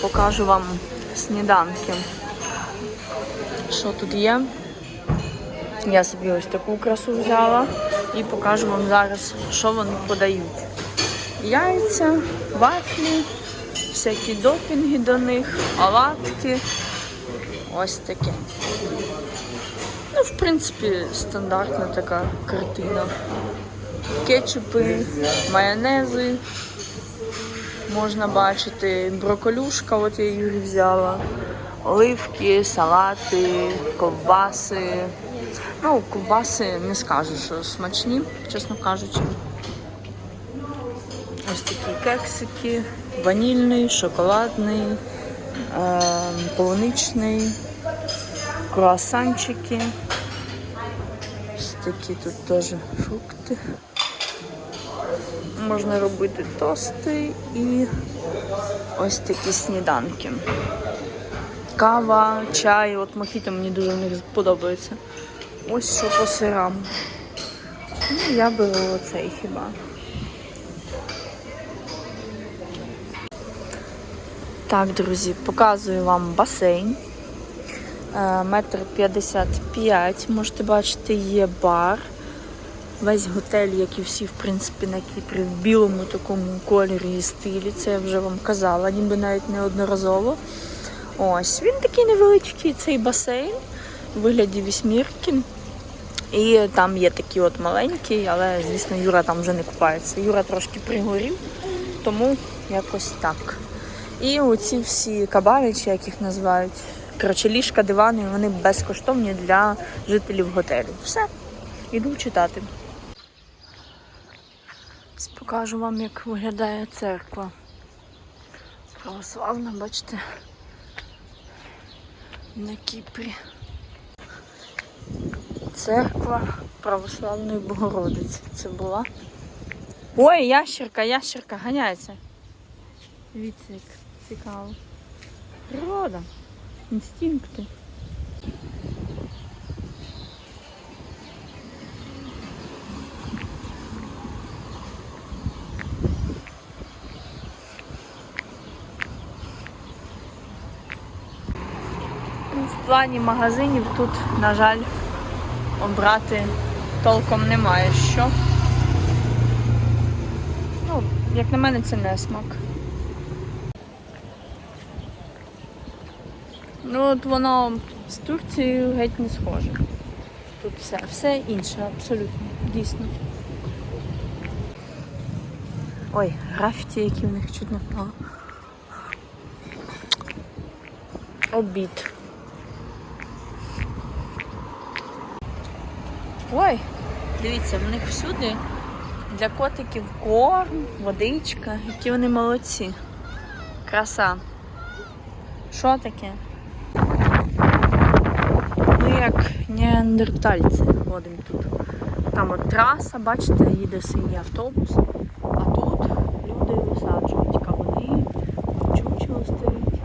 покажу вам сніданки. Що тут є? Я собі ось таку красу взяла і покажу вам зараз, що вони подають. Яйця, вафлі, всякі допінги до них, оладки. Ось таке. Ну, в принципі, стандартна така картина. Кетчупи, майонези. Можна бачити броколюшка, от я її взяла. Оливки, салати, ковбаси. Ну, ковбаси не скажу, що смачні, чесно кажучи. Ось такі кексики, ванільний, шоколадний, е, полуничний, круасанчики. Ось такі тут теж фрукти. Можна робити тости і ось такі сніданки. Кава, чай, от мохіто мені дуже в них подобається. Ось що по сирам. Ну, я беру оцей хіба. Так, друзі, показую вам басейн. Е, Метр п'ятдесят п'ять. Можете бачити, є бар. Весь готель, як і всі, в принципі, на Кіпрі, в білому такому кольорі і стилі. Це я вже вам казала, ніби навіть неодноразово. Ось, він такий невеличкий, цей басейн у вигляді вісьмірки. І там є такі от маленькі, але, звісно, Юра там вже не купається. Юра трошки пригорів, тому якось так. І оці всі кабани, як їх називають, коротше, ліжка, дивани, вони безкоштовні для жителів готелю. Все, іду читати. Покажу вам, як виглядає церква. Православна, бачите, на Кіпрі. Церква Православної Богородиці. Це була. Ой, ящерка, ящерка, ганяється. Дивіться, цікаво. Природа, інстинкти. Плані магазинів тут, на жаль, обрати толком немає що. Ну, як на мене, це не смак. Ну от воно з Турцією геть не схоже. Тут все, все інше, абсолютно, дійсно. Ой, графіті, які в них чуть. Обід. Ой, дивіться, в них всюди для котиків корм, водичка, які вони молодці. Краса. Що таке? Ми як неандертальці ходимо тут. Там от траса, бачите, їде синій автобус, а тут люди висаджують кавуни, чучело стоїть.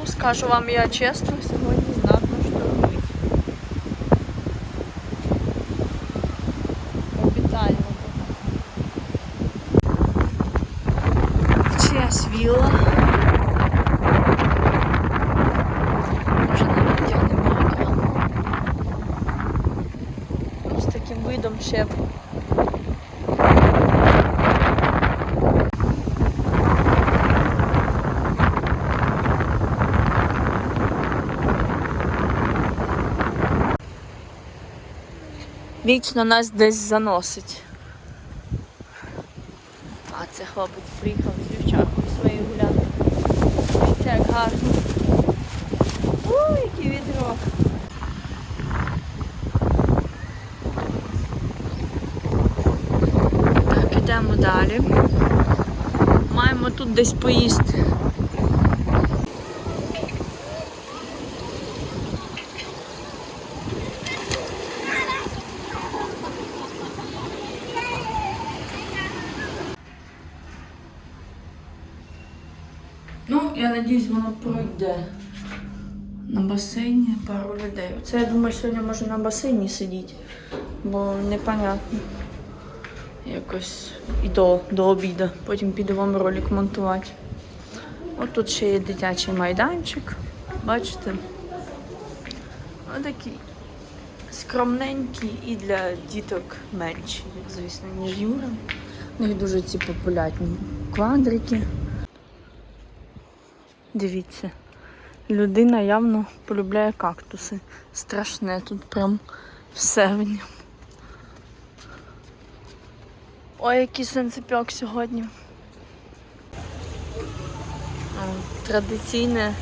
Ну, скажу вам я чесно, сьогодні знатно штормить. Капітально. Чиясь вілла. Може навіть тягне молока. Ну, з таким видом ще. Вічно нас десь заносить. А це хлопець приїхав з дівчаткою своєю гуляти. Дивіться, як гарно. Ой, який відро. Так, ідемо далі. Маємо тут десь поїсти. Ну, я надіюсь, воно пройде. На басейні пару людей. Це я думаю, сьогодні може на басейні сидіти, бо непонятно. Якось і до, до обіду. Потім піду вам ролик монтувати. От тут ще є дитячий майданчик. Бачите? Отакий скромненький і для діток менші, звісно, ніж Юра. У них дуже ці популярні квадрики. Дивіться, людина явно полюбляє кактуси. Страшне тут прям все в ньому. Ой, який сенцепьок сьогодні. Традиційне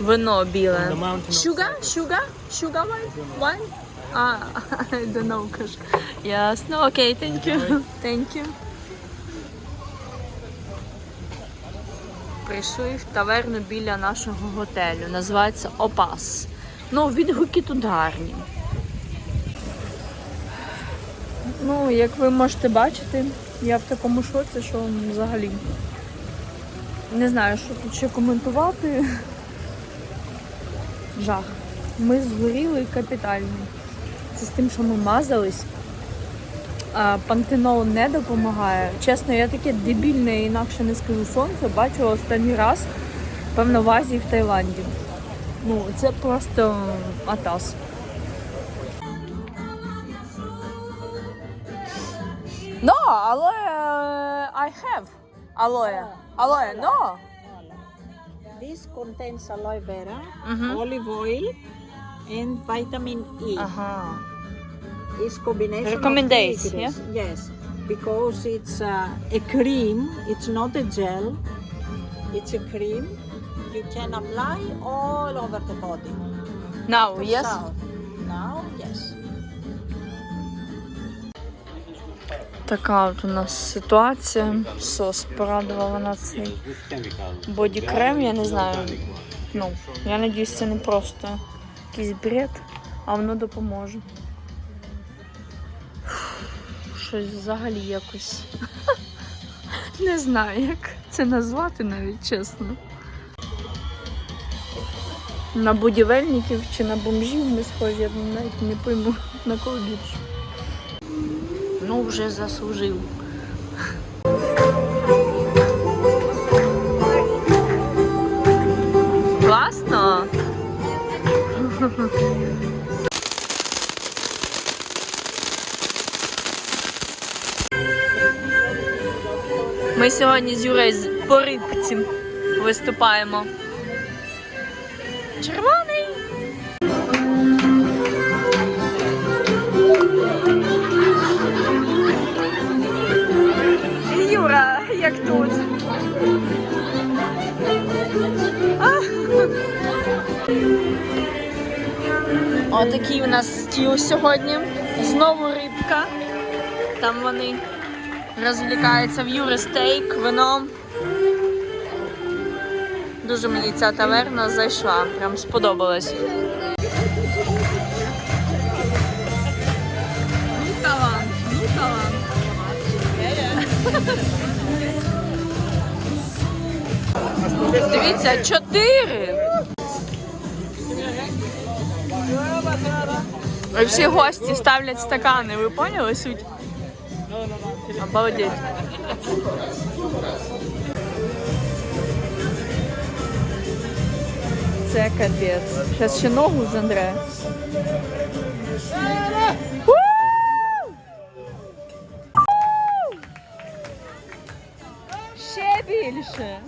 вино біле. Sugar? Sugar wine? Wine? А, I don't know, каже. Ясно, окей, thank you. Thank you. Прийшли в таверну біля нашого готелю. Називається Опас. Ну, відгуки тут гарні. Ну, як ви можете бачити, я в такому шоці, що взагалі не знаю, що тут ще коментувати. Жах. Ми згоріли капітально. Це з тим, що ми мазались. А пантенол не допомагає. Чесно, я таке дебільне, інакше не скажу сонце, бачу останній раз, певно, в Азії в Таїланді. Ну, це просто атас. No, aloe I have. Aloe. Aloe, no. This contains aloe vera, Mhm. olive oil, and vitamin E. Ага. It's combination Recommendation, of ingredients. Yes, because it's uh, a cream. It's not a gel. It's a cream. You can apply all over the body. Now, To yes. south. Now, yes. Така от у нас ситуація. Сос порадувала на цей боді-крем, я не знаю. Ну, я надіюсь, це не просто якийсь бред, а воно допоможе. Щось взагалі якось. Не знаю, як це назвати навіть чесно. На будівельників чи на бомжів ми схожі, я навіть не пойму на кого більше. Ну, вже заслужив. Ми сьогодні з Юрою з- рибці виступаємо. Червоний. Юра, як тут. Отакий у нас стіл сьогодні. Знову рибка. Там вони розвлікаються в Юри стейк, вино. Дуже мені ця таверна зайшла, прям сподобалась. Ну талант, ну талант. Дивіться, чотири. Всі гості ставлять стакани, ви поняли суть? Обалдеть. Це капець. Зараз ще ногу зандре. Ще більше.